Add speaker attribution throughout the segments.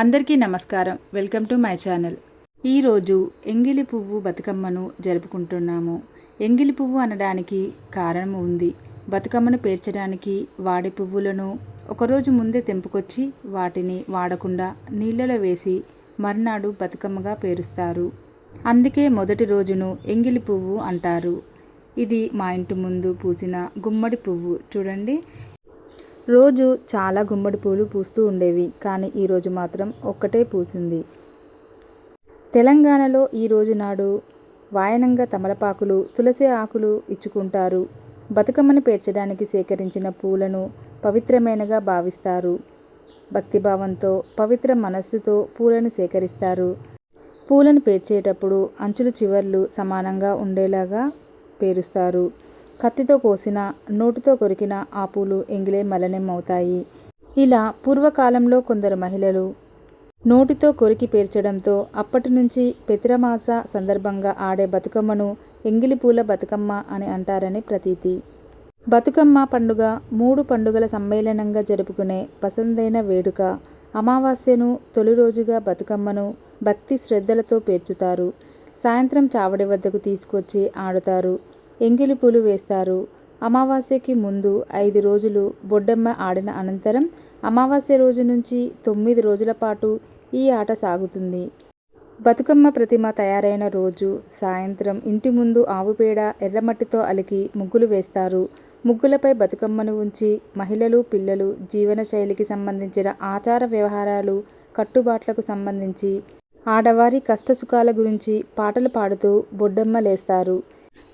Speaker 1: అందరికీ నమస్కారం. Welcome to my channel. ఈరోజు ఎంగిలి పువ్వు బతుకమ్మను జరుపుకుంటున్నాము. ఎంగిలి పువ్వు అనడానికి కారణం ఉంది. బతుకమ్మను పేర్చడానికి వాడి పువ్వులను ఒకరోజు ముందే తెంపుకొచ్చి వాటిని వాడకుండా నీళ్ళలో వేసి మర్నాడు బతుకమ్మగా పేరుస్తారు. అందుకే మొదటి రోజును ఎంగిలి పువ్వు అంటారు. ఇది మా ఇంటి ముందు పూసిన గుమ్మడి పువ్వు. చూడండి. రోజు చాలా గుమ్మడి పూలు పూస్తూ ఉండేవి కానీ ఈరోజు మాత్రం ఒక్కటే పూసింది. తెలంగాణలో ఈ రోజు నాడు వాయనంగా తమలపాకులు తులసి ఆకులు ఇచ్చుకుంటారు. బతుకమ్మను పేర్చడానికి సేకరించిన పూలను పవిత్రమైనగా భావిస్తారు. భక్తిభావంతో పవిత్ర మనస్సుతో పూలను సేకరిస్తారు. పూలను పేర్చేటప్పుడు అంచులు చివర్లు సమానంగా ఉండేలాగా పేరుస్తారు. కత్తితో కోసిన నోటితో కొరికిన ఆ పూలు ఎంగిలే మలనం అవుతాయి ఇలా పూర్వకాలంలో కొందరు మహిళలు నోటితో కొరికి పేర్చడంతో అప్పటి నుంచి పెతిరమాస సందర్భంగా ఆడే బతుకమ్మను ఎంగిలి పూల బతుకమ్మ అని అంటారని ప్రతీతి. బతుకమ్మ పండుగ మూడు పండుగల సమ్మేళనంగా జరుపుకునే పసందైన వేడుక అమావాస్యను తొలి రోజుగా బతుకమ్మను భక్తి శ్రద్ధలతో పేర్చుతారు. సాయంత్రం చావడి వద్దకు తీసుకొచ్చి ఆడుతారు. ఎంగిలి పూలు వేస్తారు. అమావాస్యకి ముందు ఐదు రోజులు బొడ్డమ్మ ఆడిన అనంతరం అమావాస్య రోజు నుంచి తొమ్మిది రోజుల పాటు ఈ ఆట సాగుతుంది. బతుకమ్మ ప్రతిమ తయారైన రోజు సాయంత్రం ఇంటి ముందు ఆవు పేడ ఎర్రమట్టితో అలికి ముగ్గులు వేస్తారు. ముగ్గులపై బతుకమ్మను ఉంచి మహిళలు పిల్లలు జీవన శైలికి సంబంధించిన ఆచార వ్యవహారాలు కట్టుబాట్లకు సంబంధించి ఆడవారి కష్టసుఖాల గురించి పాటలు పాడుతూ బొడ్డమ్మ లేస్తారు.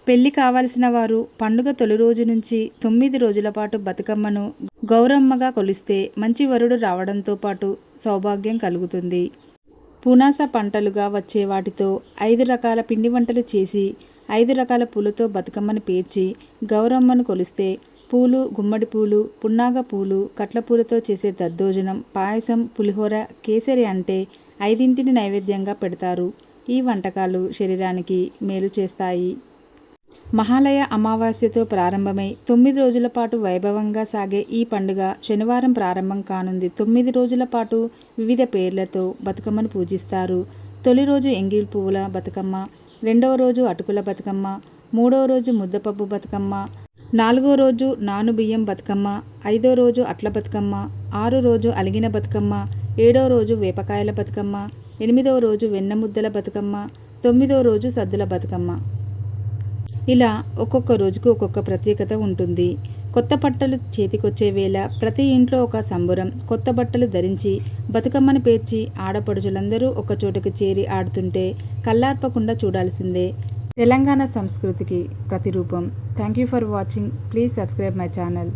Speaker 1: పెళ్ళి కావలసిన వారు పండుగ తొలి రోజు నుంచి తొమ్మిది రోజుల పాటు బతుకమ్మను గౌరమ్మగా కొలిస్తే మంచి వరుడు రావడంతో పాటు సౌభాగ్యం కలుగుతుంది. పునాస పంటలుగా వచ్చే వాటితో ఐదు రకాల పిండి వంటలు చేసి ఐదు రకాల పూలతో బతుకమ్మను పేర్చి గౌరమ్మను కొలిస్తే పూలు గుమ్మడి పూలు పున్నాగ పూలు కట్ల పూలతో చేసే దద్దోజనం పాయసం పులిహోర కేసరి అంటే ఐదింటిని నైవేద్యంగా పెడతారు. ఈ వంటకాలు శరీరానికి మేలు చేస్తాయి. మహాలయ అమావాస్యతో ప్రారంభమై తొమ్మిది రోజుల పాటు వైభవంగా సాగే ఈ పండుగ శనివారం ప్రారంభం కానుంది. తొమ్మిది రోజుల పాటు వివిధ పేర్లతో బతుకమ్మను పూజిస్తారు. తొలి రోజు ఎంగిల్ పువ్వుల బతుకమ్మ రెండవ రోజు అటుకుల బతుకమ్మ మూడవ రోజు ముద్దపప్పు బతుకమ్మ నాలుగో రోజు నాను బియ్యం బతుకమ్మ ఐదో రోజు అట్ల బతుకమ్మ ఆరో రోజు అలిగిన బతుకమ్మ ఏడో రోజు వేపకాయల బతుకమ్మ ఎనిమిదవ రోజు వెన్న ముద్దల బతుకమ్మ తొమ్మిదో రోజు సద్దుల బతుకమ్మ. ఇలా ఒక్కొక్క రోజుకు ఒక్కొక్క ప్రత్యేకత ఉంటుంది. కొత్త బట్టలు చేతికొచ్చే వేళ ప్రతి ఇంట్లో ఒక సంబురం కొత్త బట్టలు ధరించి బతుకమ్మను పేర్చి ఆడపడుచులందరూ ఒక చోటుకు చేరి ఆడుతుంటే కల్లార్పకుండా చూడాల్సిందే. తెలంగాణ సంస్కృతికి ప్రతిరూపం. Thank you for watching. Please subscribe my channel.